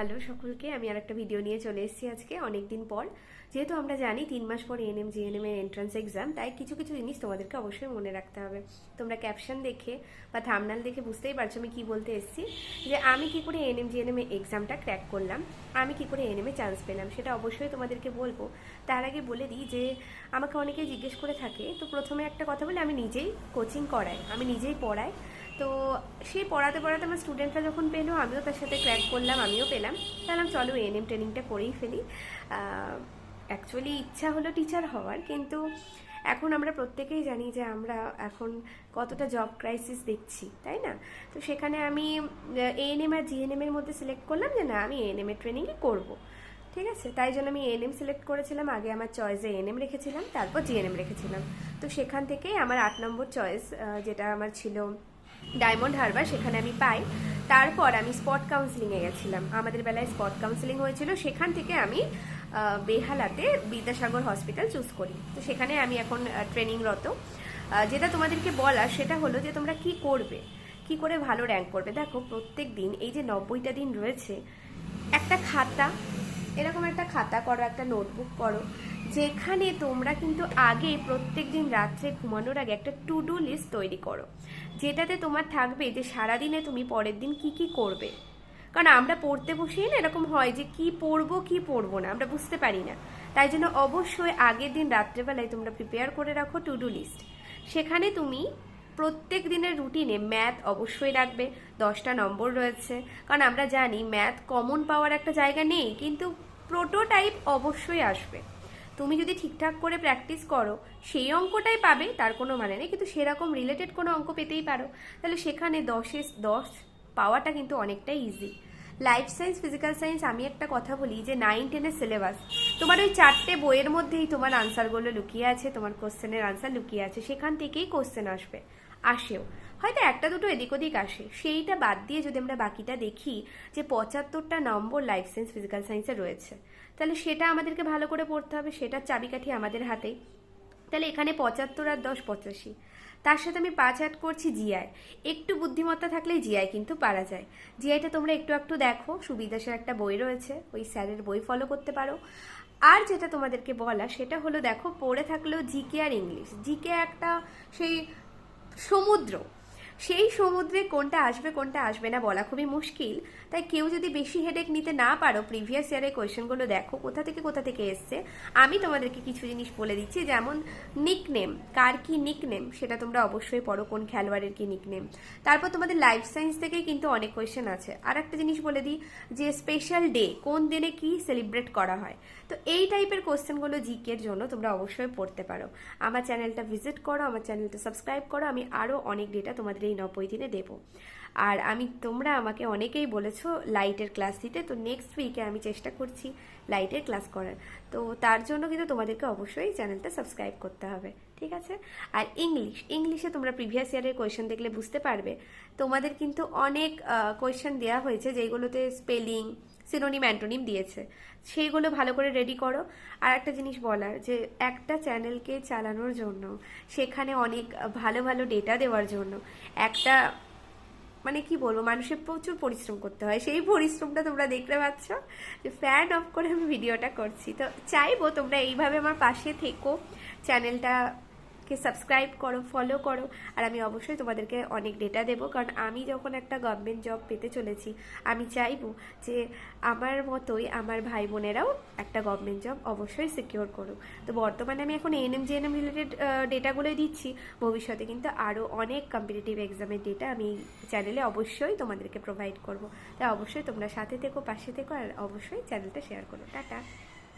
Hello সকলকে, আমি আর একটা ভিডিও নিয়ে চলে এসেছি আজকে অনেক দিন পর। যেহেতু আমরা জানি তিন মাস পর এনএম জিএনএম এর এন্ট্রান্স এক্সাম তাই কিছু কিছু জিনিস তোমাদেরকে অবশ্যই মনে রাখতে হবে। তোমরা ক্যাপশন দেখে বা থামনাল দেখে বুঝতেই পারছ আমি কি বলতে এসেছি, যে আমি কি করে এনএম জিএনএম এর এক্সামটা ক্র্যাক করলাম, আমি কি করে এনএম এ চান্স পেলাম, সেটা অবশ্যই তোমাদেরকে বলব। তার আগে বলে দিই যে, আমাকে অনেকেই জিজ্ঞেস করে থাকে, তো প্রথমে একটা কথা বলে আমি নিজেই কোচিং করাই, আমি নিজেই পড়াই। তো সেই পড়াতে পড়াতে আমার স্টুডেন্টরা যখন পেল, আমিও তার সাথে ক্র্যাক করলাম, আমিও পেলাম। তাহলে চলো এনএম ট্রেনিংটা করেই ফেলি। অ্যাকচুয়ালি ইচ্ছা হলো টিচার হওয়ার, কিন্তু এখন আমরা প্রত্যেকেই জানি যে আমরা এখন কতটা জব ক্রাইসিস দেখছি, তাই না? তো সেখানে আমি এএনএম আর জিএনএম এর মধ্যে সিলেক্ট করলাম যে না, আমি এএনএম এর ট্রেনিংই করব। ঠিক আছে? তাই জন্য আমি এএনএম সিলেক্ট করেছিলাম। আগে আমার চয়েসে এএনএম রেখেছিলাম, তারপর জিএনএম রেখেছিলাম। তো সেখান থেকেই আমার আট নম্বর চয়েস যেটা আমার ছিল ডায়মন্ড হারবার, সেখানে আমি পাই। তারপর আমি স্পট কাউন্সিলিংয়ে গেছিলাম। আমাদের বেলায় স্পট কাউন্সিলিং হয়েছিল, সেখান থেকে আমি বেহালাতে বিদ্যাসাগর হসপিটাল চুজ করি। তো সেখানে আমি এখন ট্রেনিংরত। যেটা তোমাদেরকে বলা সেটা হলো যে তোমরা কি করবে? কি করে ভালো র্যাঙ্ক করবে? দেখো, প্রত্যেক দিন এই যে নব্বইটা দিন রয়েছে, একটা খাতা, এরকম একটা খাতা করো, একটা নোটবুক করো যেখানে তোমরা কিন্তু আগে প্রত্যেক দিন রাত্রে ঘুমানোর আগে একটা টু ডু লিস্ট তৈরি করো, যেটাতে তোমার থাকবে যে সারাদিনে তুমি পরের দিন কি কি করবে। কারণ আমরা পড়তে বসেই না এরকম হয় যে কি পড়ব কি পড়ব না, আমরা বুঝতে পারি না। তাই জন্য অবশ্যই আগের দিন রাত্রেবেলায় তোমরা প্রিপেয়ার করে রাখো টু ডু লিস্ট সেখানে তুমি প্রত্যেক দিনের রুটিনে ম্যাথ অবশ্যই রাখবে, দশটা নম্বর রয়েছে। কারণ আমরা জানি ম্যাথ কমন পাওয়ার একটা জায়গা নেই, কিন্তু প্রোটোটাইপ অবশ্যই আসবে। তুমি যদি ঠিকঠাক করে প্র্যাকটিস করো, সেই অঙ্কটাই পাবে, তার কোনো মানে নেই। কিন্তু সেরকম রিলেটেড কোনো অঙ্ক পেতেই পারো। তাহলে সেখানে দশে দশ পাওয়াটা কিন্তু অনেকটাই easy life science physical science আমি একটা কথা বলি যে নাইন টেনের সিলেবাস তোমার ওই চারটে বইয়ের মধ্যেই তোমার আনসারগুলো লুকিয়ে আছে, তোমার কোশ্চেনের আনসার লুকিয়ে আছে, সেখান থেকেই কোশ্চেন আসবে। আসেও। হয়তো একটা দুটো এদিক ওদিক আসে। সেইটা বাদ দিয়ে যদি আমরা বাকিটা দেখি যে পঁচাত্তরটা নম্বর লাইফ সায়েন্স ফিজিক্যাল সায়েন্সে রয়েছে, তাহলে সেটা আমাদেরকে ভালো করে পড়তে হবে, সেটার চাবিকাঠি আমাদের হাতেই। তাহলে এখানে পঁচাত্তর আর দশ পঁচাশি। তার সাথে আমি পাঁচ অ্যাড করছি জিআই একটু বুদ্ধিমত্তা থাকলে জিআই কিন্তু পারা যায়। জিআইটা তোমরা একটু একটু দেখো সুবিদাসের একটা বই রয়েছে, ওই স্যারের বই ফলো করতে পারো। আর যেটা তোমাদেরকে বলা, সেটা হলো দেখো, পড়ে থাকলেও জিকে আর ইংলিশ জিকে একটা সেই সমুদ্র। সেই সমুদ্রে কোনটা আসবে কোনটা আসবে না বলা খুবই মুশকিল। তাই কেউ যদি বেশি হেডেক নিতে না পারো প্রিভিয়াস ইয়ারের কোয়েশ্চেনগুলো দেখো, কোথা থেকে কোথা থেকে এসছে, আমি তোমাদেরকে কিছু জিনিস বলে দিচ্ছি, যেমন নিকনেম কার কি নিকনেম সেটা তোমরা অবশ্যই পড়ো, কোন খেলোয়াড়ের কি নিকনেম তারপর তোমাদের লাইফ সায়েন্স থেকেই কিন্তু অনেক কোয়েশ্চেন আছে। আর একটা জিনিস বলে দিই, যে স্পেশাল ডে কোন দিনে কি সেলিব্রেট করা হয়। তো এই টাইপের কোয়েশ্চেনগুলো জিকের জন্য তোমরা অবশ্যই পড়তে পারো। আমার চ্যানেলটা ভিজিট করো, আমার চ্যানেলটা সাবস্ক্রাইব করো, আমি আরও অনেক ডেটা তোমাদের এই নব্বই দিনে দেব। আর আমি, তোমরা আমাকে অনেকেই বলেছ লাইটের ক্লাস দিতে, তো নেক্সট উইকে আমি চেষ্টা করছি লাইটের ক্লাস করার। তো তার জন্য কিন্তু তোমাদেরকে অবশ্যই চ্যানেলটা সাবস্ক্রাইব করতে হবে, ঠিক আছে? আর ইংলিশ ইংলিশে তোমরা প্রিভিয়াস ইয়ারের কোয়েশন দেখলে বুঝতে পারবে। তোমাদের কিন্তু অনেক কোয়েশন দেওয়া হয়েছে যেগুলোতে স্পেলিং সিনোনিম অ্যান্টোনিম দিয়েছে। সেইগুলো ভালো করে রেডি করো। আর একটা জিনিস বলার, যে একটা চ্যানেলকে চালানোর জন্য, সেখানে অনেক ভালো ভালো ডেটা দেওয়ার জন্য, একটা মানে কি বলব, মানুষের প্রচুর পরিশ্রম করতে হয়। সেই পরিশ্রমটা তোমরা দেখতে পাচ্ছ যে ফ্যান অফ করে আমি ভিডিওটা করছি। তো চাইব তোমরা এইভাবে আমার পাশে থেকো চ্যানেলটাকে সাবস্ক্রাইব করো ফলো করো, আর আমি অবশ্যই তোমাদেরকে অনেক ডেটা দেবো। কারণ আমি যখন একটা গভর্নমেন্ট জব পেতে চলেছি, আমি চাইব যে আমার মতোই আমার ভাই বোনেরাও একটা গভর্নমেন্ট জব অবশ্যই সিকিওর করুক। তো বর্তমানে আমি এখন এএনএম জিএনএম রিলেটেড ডেটাগুলোই দিচ্ছি। ভবিষ্যতে কিন্তু আরও অনেক কম্পিটিটিভ এক্সামের ডেটা আমি চ্যানেলে অবশ্যই তোমাদেরকে প্রোভাইড করব। তাই অবশ্যই তোমরা সাথে থেকো, পাশে থেকো, আর অবশ্যই চ্যানেলটা শেয়ার করো। টাটা।